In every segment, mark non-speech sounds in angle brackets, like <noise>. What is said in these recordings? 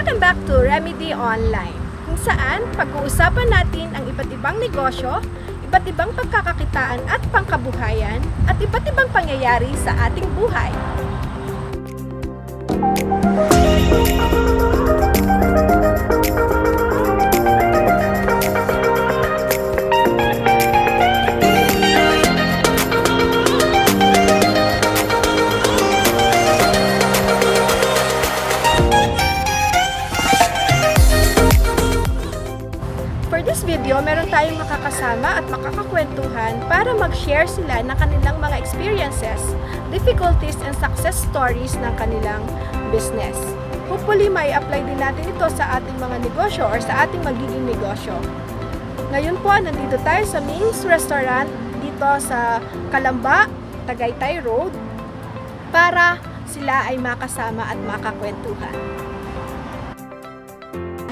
Welcome back to Remedy Online, kung saan pag-uusapan natin ang iba't ibang negosyo, iba't ibang pagkakakitaan at pangkabuhayan, at iba't ibang pangyayari sa ating buhay. Makakasama at makakakwentuhan para mag-share sila ng kanilang mga experiences, difficulties, and success stories ng kanilang business. Hopefully, may apply din natin ito sa ating mga negosyo or sa ating magiging negosyo. Ngayon po, nandito tayo sa Ming's Restaurant dito sa Kalamba, Tagaytay Road para sila ay makasama at makakwentuhan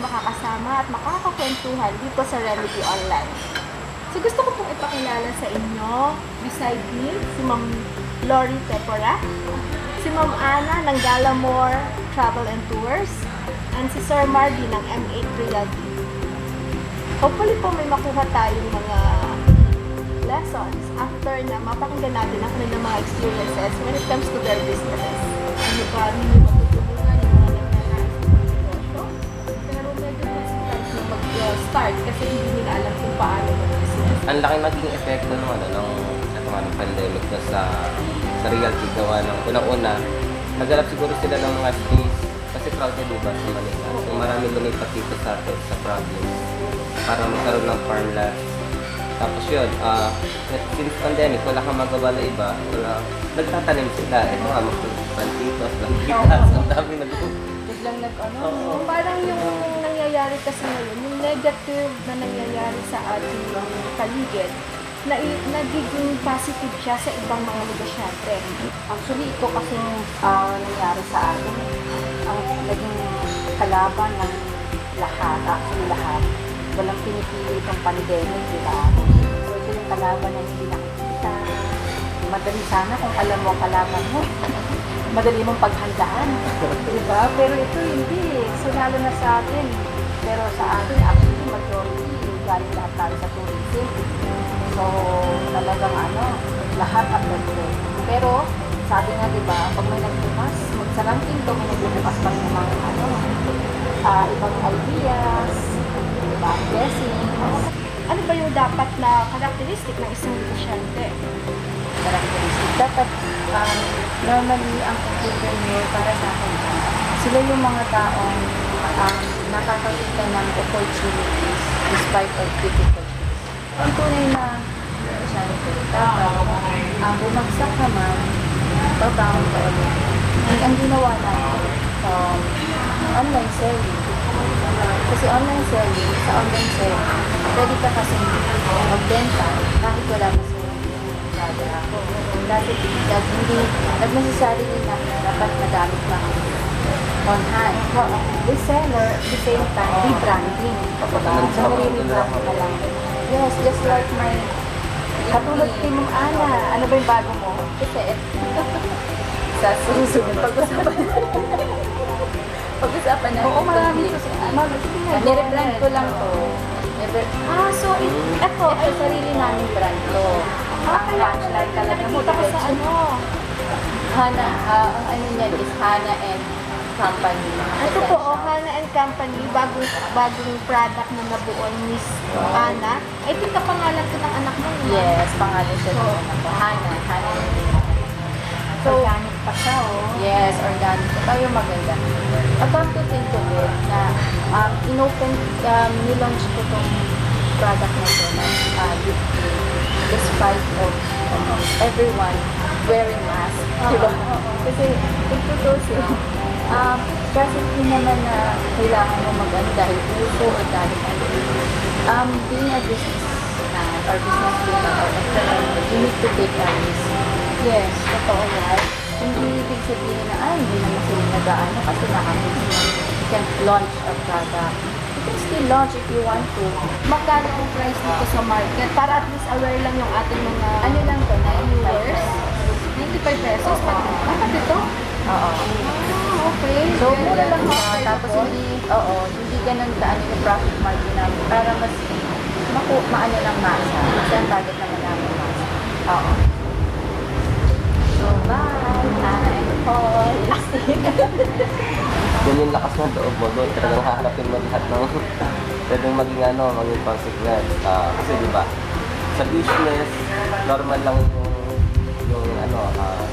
makakasama at makakakwentuhan dito sa Remedy Online. So gusto ko pong ipakilala sa inyo, beside me, si Ma'am Lori Tepora, si Ma'am Ana ng Galamore Travel and Tours, and si Sir Marby ng M8 Realty. Hopefully po may makuha tayong mga lessons after na mapakinggan natin ang kanilang mga experiences when it comes to their businesses. Ano ba, ninyo matutulungan ang laki maging epekto ng ano ng nga ng pandemic na sa sa realty gawa ng unang-una naghanap siguro sila ng mga space kasi crowded diba sa Manila? So maraming lumipat dito sa atin sa province para magkaroon ng farmland. Tapos yun ah since pandemic wala kang magawa na iba. Wala nagtatanim sila. Ito nga magpantitos lampitas <laughs> ang dami nag Biglang nag-ano, parang yung nangyayari kasi ngayon, yung negative na nangyayari sa ating paligid, na nagiging positive siya sa ibang mga negosyante. Actually, ito kasi ah, nangyari sa atin. Ang naging kalaban ng lahat, actually lahat. Walang pinipili itong pandemic, di ba? So, ito yung kalaban na hindi. Madali sana kung alam mo ang kalaban mo. Madali mong paghandaan. di ba? Pero ito hindi. So, lalo na sa atin. Pero sa atin, actually, majority, galing lahat tayo sa tourism. So, talagang ano, lahat affected. Pero, sabi nga, di ba, pag may nagbukas, magsarang pinto, may nagbukas pa ng mga ano, ah, ibang ideas, di ba, blessings, Ano ba yung dapat na characteristic ng isang negosyante? characteristic. Dapat, um, normally, ang entrepreneur para sa akin, sila yung mga taong um, nakakakita ng opportunities despite of difficulties. Ang tunay na negosyante, dapat, ang bumagsak naman, ulit. And ang ginawa natin, um, online selling. Kasi online selling, sa online selling, pwede ka kasi magbenta kahit wala ka sa product. Dati, hindi, not necessarily na dapat madami kang on hand. The seller, at the same time, rebranding. Diba? So, nare-rebrand ka lang. Yes, just like my Katulad kay Ma'am Ana, ano ba yung bago mo? Kasi, <laughs> sa susunod, pag-usapan Pag-usapan natin. Oo, marami ito. Marami to. Nirebrand ko lang to. Never, Ah, so, ito ay, sarili namin brand to. ah, kaya punchline talaga nakikita ko sa ano, Hana, ah, ang ano niyan is Hana and Company. Ito po, Ohana and Company, bagong, bagong product na nabuo ni Miss Ana. I think kapangalan ko ng anak mo. no? Yes, pangalan siya So, ng ako. Hana, Hana. So, organic pa siya, oh. Yes, organic. Ito yung maganda. At come to think of it, na um, inopen, um, nilaunch ko itong product na ito na uh, despite of um, everyone wearing mask. Di ba? Kasi, kung tutusin, um, kasi hindi naman na kailangan mo mag-ano dahil uso o dahil ano. Um, being a business man or business woman or entrepreneur, you need to take a risk. Yes, totoo yan. Hindi ibig sabihin na, ay, hindi naman sila nag-ano kasi nakabusiness. You can launch a product. Can still launch if you want to. magkano ang price dito sa market? Para at least aware lang yung ating mga Ano lang to, 95 viewers. pesos. 95 pesos. Pati ito? Oo. Ah, okay. So, mura lang siya. Tapos hindi, ganun ka ano yung profit margin namin para mas maku, maano lang masa. Kasi ang target naman namin masa. Oo. So, bye! I'm Paul. Yun yung lakas ng loob mo doon. Talagang hahanapin mo lahat ng <laughs> pwedeng maging ano, maging consequence. Ah, kasi di ba, sa business, normal lang yung, yung ano, ah,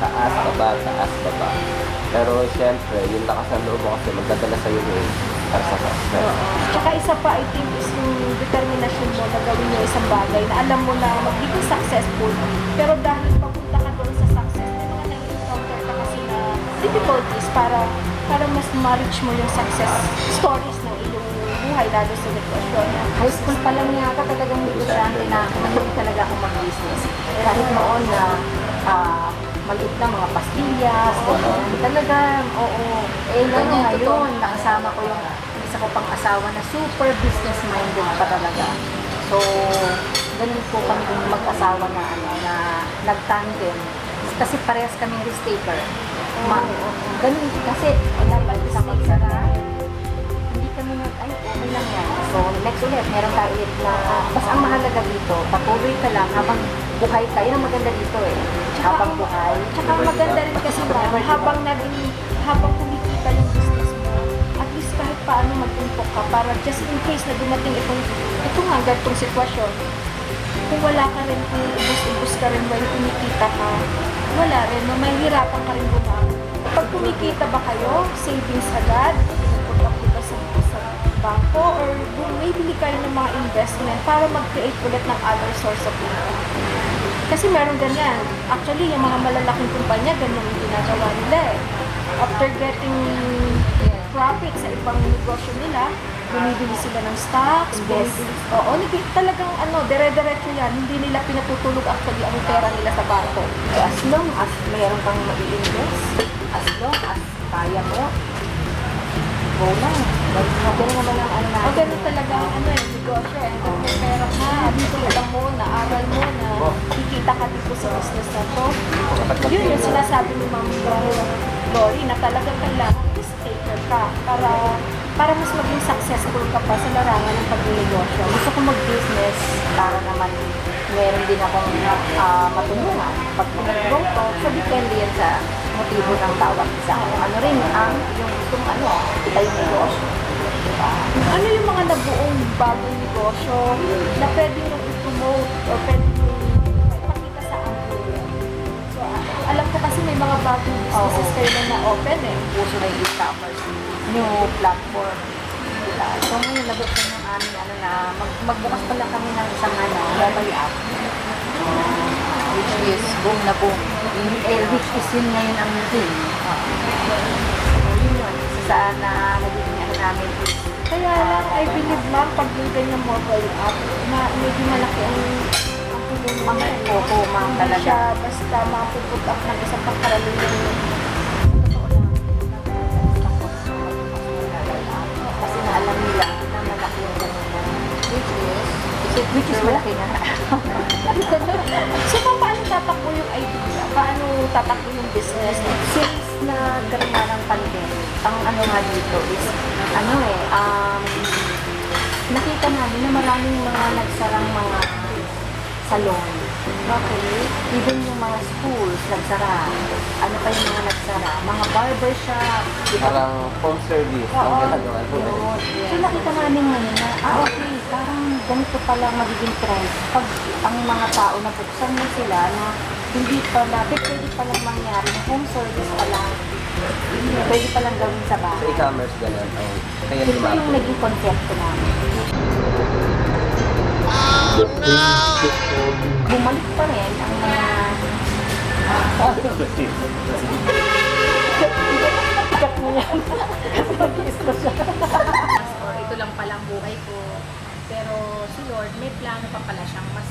taas, baba, taas, baba. Pero syempre, yung lakas ng loob mo kasi magdadala sa'yo yun para sa success. Tsaka isa pa, I think, is yung determination mo na gawin yung isang bagay na alam mo na magiging successful. Pero dahil papunta ka doon sa success, may mga nai-encounter ka kasi na difficulties para para mas ma-reach mo yung success stories ng iyong buhay, lalo sa negosyo. High school pa lang yata talagang negosyante na nagawin talaga ako mag-business. Kahit noon na ah, maliit na mga pastillas, gano'n. Talaga, oo. Eh, ngayon, ngayon, nakasama ko yung isa ko pang asawa na super business-minded pa talaga. So, ganun po kami yung mag-asawa na, ano, na nag-tandem. Kasi parehas kaming risk taker. Ma- ganun kasi, dapat isang magsara, hindi kami nag, ay, okay lang yan. So, next ulit, meron tayo ulit na, basta ang mahalaga dito, patuloy ka lang habang buhay ka. Yun ang maganda dito eh. Habang buhay. Tsaka ang maganda rin kasi ma'am, habang naging, habang kumikita yung business mo, at least kahit paano mag-impok ka para just in case na dumating itong, ito nga, ganitong sitwasyon, kung wala ka rin, kung ubus-ubus ka rin when kumikita ka, wala rin, no? may hirapan ka rin bumangon. Pag kumikita ba kayo, savings agad, bangko, or kung may bili kayo ng mga investment para mag-create ulit ng other source of income. Kasi meron ganyan. Actually, yung mga malalaking kumpanya, ganyan yung ginagawa nila eh. After getting profit sa ibang negosyo nila, bumibili sila ng stocks, Yes. bumibili, oo, talagang ano, dire-diretso yan. Hindi nila pinatutulog actually ang pera nila sa bangko. So, as long as meron kang mai-invest, as long as kaya mo, go lang. Ganun naman ang ano O natin. ganun talaga ang ano eh, negosyo eh. Kung may pera ka, alam mo, naaral mo na kikita ka dito sa business na to. Yun yung sinasabi ni Ma'am Lori na talagang kailangan is taker ka para para mas maging successful ka pa sa larangan ng pagnegosyo. Gusto ko mag-business para naman meron din akong ah, matulungan. Pag mag-grow to, so depende yan sa motibo ng tawag sa. Ano rin ang yung gustong ano, kita yung negosyo. Diba? Ano yung mga nabuong bagong negosyo na pwede nyo i-promote o pwede nyo ipakita sa amin? So, alam ko kasi may mga bagong businesses Oo. kayo na na-open eh. puso na yung e-commerce, new platform. Diba? So ngayon, nabuksan yung aming ano na, mag magbukas pala kami ng isang ano, mobile app. Which is boom na boom. Yung, eh, which is yun ngayon ang thing. So yun yun. Isa sa na nagiging namin is Kaya lang, I believe ma'am, pag yung ganyang mobile app, na medyo malaki ang ang tulong mga mga opo, mga Hindi talaga. siya basta mapuput up ng isang pangkaraniwan. Kasi ang ano nga dito is, ano eh, um, nakita namin na maraming mga nagsarang mga salon. Okay? Even yung mga schools nagsara. Ano pa yung mga nagsara? Mga barbershop. di ba? Parang home service ang Oo, ginagawa mo. yun. So nakita namin ngayon na, ah okay, parang ganito pala magiging trend. Pag ang mga tao na buksan mo sila na hindi pala, pwede palang mangyari na home service pala, pwede palang gawin sa Sa bahay. e-commerce ganun. ang kaya Ito yung lumaki. naging konsepto namin. Bumalik pa rin ang mga Cut mo yan. Nag-iis ko siya. or ito lang pala ang buhay ko. Pero si Lord, may plano pa pala siyang mas